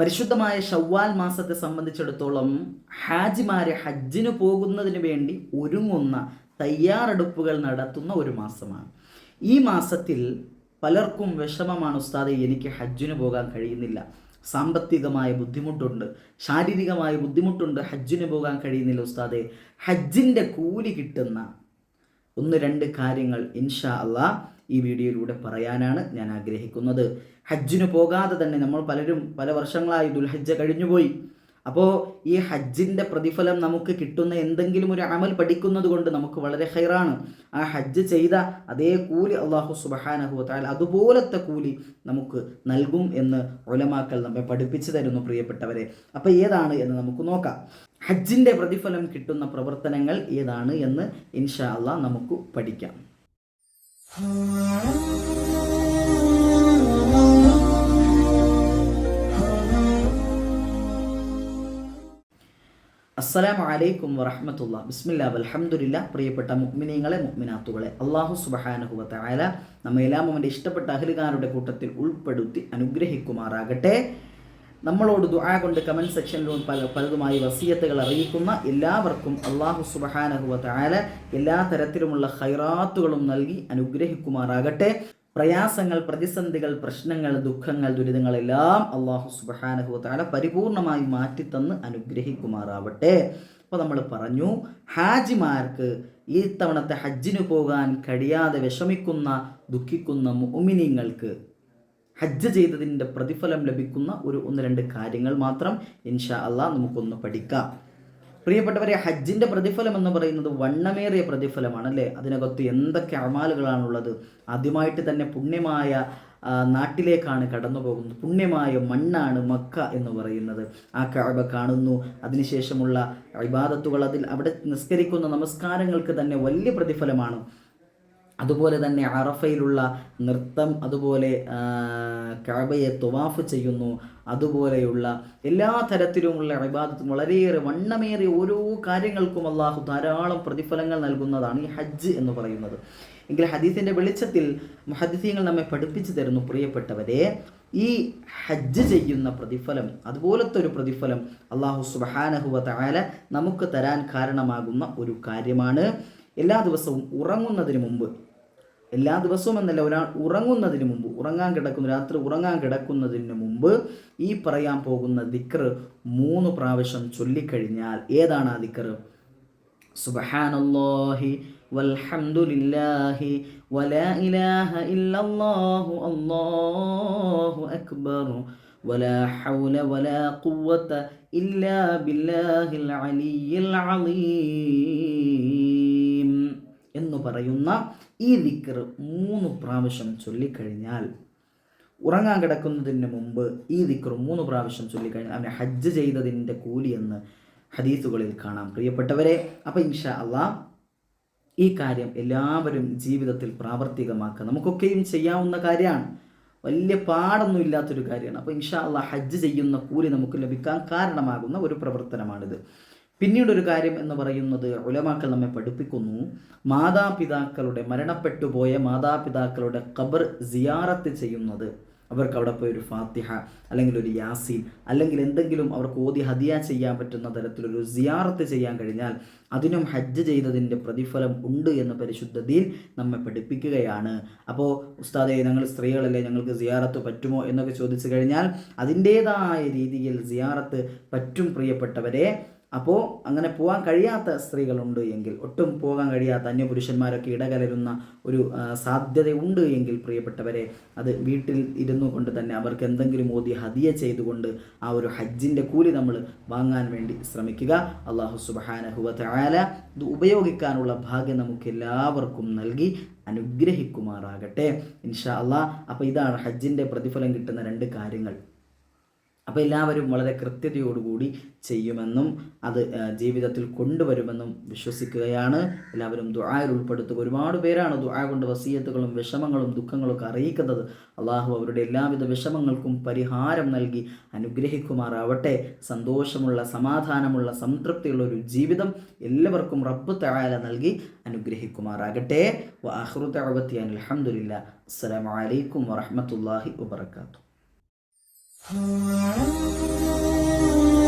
പരിശുദ്ധമായ ഷവ്വാൽ മാസത്തെ സംബന്ധിച്ചിടത്തോളം ഹാജിമാരെ ഹജ്ജിന് പോകുന്നതിന് വേണ്ടി ഒരുങ്ങുന്ന തയ്യാറെടുപ്പുകൾ നടത്തുന്ന ഒരു മാസമാണ്. ഈ മാസത്തിൽ പലർക്കും വിഷമമാണ് ഉസ്താദെ എനിക്ക് ഹജ്ജിന് പോകാൻ കഴിയുന്നില്ല. സാമ്പത്തികമായ ബുദ്ധിമുട്ടുണ്ട്. ശാരീരികമായ ബുദ്ധിമുട്ടുണ്ട്. ഹജ്ജിന് പോകാൻ കഴിയുന്നില്ല ഉസ്താദെ. ഹജ്ജിന്റെ കൂലി കിട്ടുന്ന ഒന്ന് രണ്ട് കാര്യങ്ങൾ ഇൻഷാ അള്ളാ ഈ വീഡിയോയിലൂടെ പറയാനാണ് ഞാൻ ആഗ്രഹിക്കുന്നത്. ഹജ്ജിന് പോകാതെ തന്നെ നമ്മൾ പലരും പല വർഷങ്ങളായി ദുൽഹജ്ജ കഴിഞ്ഞുപോയി. അപ്പോൾ ഈ ഹജ്ജിന്റെ പ്രതിഫലം നമുക്ക് കിട്ടുന്ന എന്തെങ്കിലും ഒരു അമൽ പഠിക്കുന്നത് കൊണ്ട് നമുക്ക് വളരെ ഹൈറാണ്. ആ ഹജ്ജ് ചെയ്ത അതേ കൂലി അള്ളാഹു സുബഹാനഹുത്താൽ അതുപോലത്തെ കൂലി നമുക്ക് നൽകും എന്ന് ഒലമാക്കൾ നമ്മെ പഠിപ്പിച്ചു തരുന്നു പ്രിയപ്പെട്ടവരെ. അപ്പോൾ ഏതാണ് എന്ന് നമുക്ക് നോക്കാം. ഹജ്ജിന്റെ പ്രതിഫലം കിട്ടുന്ന പ്രവർത്തനങ്ങൾ ഏതാണ് എന്ന് ഇൻഷാ അല്ലാ നമുക്ക് പഠിക്കാം. അസ്സലാമു അലൈക്കും വറഹമത്തുള്ള ബിസ്മില്ല അലഹമുല്ല പ്രിയപ്പെട്ട മുഗ്മിനീങ്ങളെ മുഗ്മിനാത്തുകളെ അള്ളാഹു സുബഹാനഹുവത്ത ആല നമ്മയെല്ലാം അവന്റെ ഇഷ്ടപ്പെട്ട അഹലുകാരുടെ കൂട്ടത്തിൽ ഉൾപ്പെടുത്തി അനുഗ്രഹിക്കുമാറാകട്ടെ. നമ്മളോട് ദുആ കൊണ്ട് കമന്റ് സെക്ഷനിലും പല പലതുമായി വസീയത്തുകൾ അറിയിക്കുന്ന എല്ലാവർക്കും അള്ളാഹു വ ആല എല്ലാ തരത്തിലുമുള്ള ഹൈറാത്തുകളും നൽകി അനുഗ്രഹിക്കുമാറാകട്ടെ. പ്രയാസങ്ങൾ പ്രതിസന്ധികൾ പ്രശ്നങ്ങൾ ദുഃഖങ്ങൾ ദുരിതങ്ങളെല്ലാം അള്ളാഹു തആല പരിപൂർണമായി മാറ്റിത്തന്ന് അനുഗ്രഹിക്കുമാറാവട്ടെ. അപ്പോൾ നമ്മൾ പറഞ്ഞു ഹാജിമാർക്ക് ഈ തവണത്തെ ഹജ്ജിന് പോകാൻ കഴിയാതെ വിഷമിക്കുന്ന ദുഃഖിക്കുന്ന മുഅ്മിനീങ്ങൾക്ക് ഹജ്ജ് ചെയ്തതിന്റെ പ്രതിഫലം ലഭിക്കുന്ന ഒരു ഒന്ന് രണ്ട് കാര്യങ്ങൾ മാത്രം ഇൻഷാ അല്ലാ നമുക്കൊന്ന് പഠിക്കാം. പ്രിയപ്പെട്ടവരെ ഹജ്ജിന്റെ പ്രതിഫലം എന്ന് പറയുന്നത് വണ്ണമേറിയ പ്രതിഫലമാണ് അല്ലേ? അതിനകത്ത് എന്തൊക്കെ അമാലുകളാണുള്ളത്? ആദ്യമായിട്ട് തന്നെ പുണ്യമായ നാട്ടിലേക്കാണ് കടന്നു പോകുന്നത് പുണ്യമായ മണ്ണാണ് മക്ക എന്ന് പറയുന്നത്. ആ കഅബ കാണുന്നു. അതിനുശേഷമുള്ള ഇബാദത്തുകൾ അതിൽ അവിടെ നിസ്കരിക്കുന്ന നമസ്കാരങ്ങൾക്ക് തന്നെ വലിയ പ്രതിഫലമാണ്. അതുപോലെ തന്നെ അറഫയിലുള്ള നൃത്തം അതുപോലെ കഅബയെ തുവാഫ് ചെയ്യുന്നു അതുപോലെയുള്ള എല്ലാ തരത്തിലുമുള്ള ഇബാദത്തും വളരെയേറെ വണ്ണമേറിയ ഓരോ കാര്യങ്ങൾക്കും അള്ളാഹു ധാരാളം പ്രതിഫലങ്ങൾ നൽകുന്നതാണ് ഈ ഹജ്ജ് എന്ന് പറയുന്നത്. എങ്കിൽ ഹദീസിന്റെ വെളിച്ചത്തിൽ ഹദീസിയങ്ങൾ നമ്മെ പഠിപ്പിച്ചു തരുന്നു പ്രിയപ്പെട്ടവരെ. ഈ ഹജ്ജ് ചെയ്യുന്ന പ്രതിഫലം അതുപോലത്തെ ഒരു പ്രതിഫലം അള്ളാഹു സുബഹാനഹുവ താല നമുക്ക് തരാൻ കാരണമാകുന്ന ഒരു കാര്യമാണ്. എല്ലാ ദിവസവും ഉറങ്ങുന്നതിന് മുമ്പ് എല്ലാ ദിവസവും എന്നല്ല ഒരാൾ ഉറങ്ങുന്നതിന് മുമ്പ് ഉറങ്ങാൻ കിടക്കുന്ന രാത്രി ഉറങ്ങാൻ കിടക്കുന്നതിന് മുമ്പ് ഈ പറയാൻ പോകുന്ന ദിക്ർ മൂന്ന് പ്രാവശ്യം ചൊല്ലിക്കഴിഞ്ഞാൽ ഏതാണ് ആ ദിക്ർ സുബഹാനല്ലാഹി വൽഹംദുലില്ലാഹി വലാ ഇലാഹ ഇല്ലല്ലാഹു അല്ലാഹു അക്ബർ ولا حول ولا قوة إلا بالله العلي العظيم എന്ന് പറയുന്ന ഈ ദിക്കർ മൂന്ന് പ്രാവശ്യം ചൊല്ലിക്കഴിഞ്ഞാൽ ഉറങ്ങാൻ കിടക്കുന്നതിന് മുമ്പ് ഈ ദിക്കർ മൂന്ന് പ്രാവശ്യം ചൊല്ലിക്കഴിഞ്ഞാൽ അവനെ ഹജ്ജ് ചെയ്തതിന്റെ കൂലി എന്ന് ഹദീസുകളിൽ കാണാം. പ്രിയപ്പെട്ടവരെ അപ്പം ഇൻഷാ അള്ളാ ഈ കാര്യം എല്ലാവരും ജീവിതത്തിൽ പ്രാവർത്തികമാക്കുക. നമുക്കൊക്കെയും ചെയ്യാവുന്ന കാര്യമാണ്. വലിയ പാടൊന്നും ഇല്ലാത്തൊരു കാര്യമാണ്. അപ്പോൾ ഇൻഷാ അള്ളാ ഹജ്ജ് ചെയ്യുന്ന കൂലി നമുക്ക് ലഭിക്കാൻ കാരണമാകുന്ന ഒരു പ്രവർത്തനമാണിത്. പിന്നീട് ഒരു കാര്യം എന്ന് പറയുന്നത് ഉലമാക്കൾ നമ്മെ പഠിപ്പിക്കുന്നു. മാതാപിതാക്കളുടെ മരണപ്പെട്ടു പോയ മാതാപിതാക്കളുടെ ഖബർ സിയാറത്ത് ചെയ്യുന്നത് അവർക്ക് അവിടെ പോയി ഒരു ഫാത്തിഹ അല്ലെങ്കിൽ ഒരു യാസീൻ അല്ലെങ്കിൽ എന്തെങ്കിലും അവർക്ക് ഓതി ഹദിയ ചെയ്യാൻ പറ്റുന്ന തരത്തിലൊരു സിയാറത്ത് ചെയ്യാൻ കഴിഞ്ഞാൽ അതിനും ഹജ്ജ് ചെയ്തതിന്റെ പ്രതിഫലം ഉണ്ട് എന്ന് പരിശുദ്ധ ദീൻ നമ്മെ പഠിപ്പിക്കുകയാണ്. അപ്പോൾ ഉസ്താദെ ഞങ്ങൾ സ്ത്രീകളല്ലേ ഞങ്ങൾക്ക് സിയാറത്ത് പറ്റുമോ എന്നൊക്കെ ചോദിച്ചു കഴിഞ്ഞാൽ അതിന്റേതായ രീതിയിൽ സിയാറത്ത് പറ്റും പ്രിയപ്പെട്ടവരെ. അപ്പോൾ അങ്ങനെ പോകാൻ കഴിയാത്ത സ്ത്രീകളുണ്ട് എങ്കിൽ ഒട്ടും പോകാൻ കഴിയാത്ത അന്യപുരുഷന്മാരൊക്കെ ഇടകലരുന്ന ഒരു സാധ്യതയുണ്ട് എങ്കിൽ പ്രിയപ്പെട്ടവരെ അത് വീട്ടിൽ ഇരുന്നു കൊണ്ട് തന്നെ അവർക്ക് എന്തെങ്കിലും ഓതി ഹതിയ ചെയ്തുകൊണ്ട് ആ ഒരു ഹജ്ജിന്റെ കൂലി നമ്മൾ വാങ്ങാൻ വേണ്ടി ശ്രമിക്കുക. അള്ളാഹു സുബഹാനഹുവ ആല ഇത് ഉപയോഗിക്കാനുള്ള ഭാഗ്യം നമുക്ക് എല്ലാവർക്കും നൽകി അനുഗ്രഹിക്കുമാറാകട്ടെ. ഇൻഷാ അള്ളാഹ് അപ്പോൾ ഇതാണ് ഹജ്ജിന്റെ പ്രതിഫലം കിട്ടുന്ന രണ്ട് കാര്യങ്ങൾ. അപ്പോൾ എല്ലാവരും വളരെ കൃത്യതയോടുകൂടി ചെയ്യുമെന്നും അത് ജീവിതത്തിൽ കൊണ്ടുവരുമെന്നും വിശ്വസിക്കുകയാണ്. എല്ലാവരും ദുആയിൽ ഉൾപ്പെടുത്തുക. ഒരുപാട് പേരാണ് ദുആ കൊണ്ട് വസീയത്തുകളും വിഷമങ്ങളും ദുഃഖങ്ങളും ഒക്കെ അറിയിക്കുന്നത്. അള്ളാഹു അവരുടെ എല്ലാവിധ വിഷമങ്ങൾക്കും പരിഹാരം നൽകി അനുഗ്രഹിക്കുമാറാവട്ടെ. സന്തോഷമുള്ള സമാധാനമുള്ള സംതൃപ്തിയുള്ള ഒരു ജീവിതം എല്ലാവർക്കും റബ്ബ് തആല നൽകി അനുഗ്രഹിക്കുമാറാകട്ടെ. വാഹ്റു തഅവത്തി അലഹമുല്ല അസ്സലാമു അലൈക്കും വറഹ്മത്തുള്ളാഹി Oh,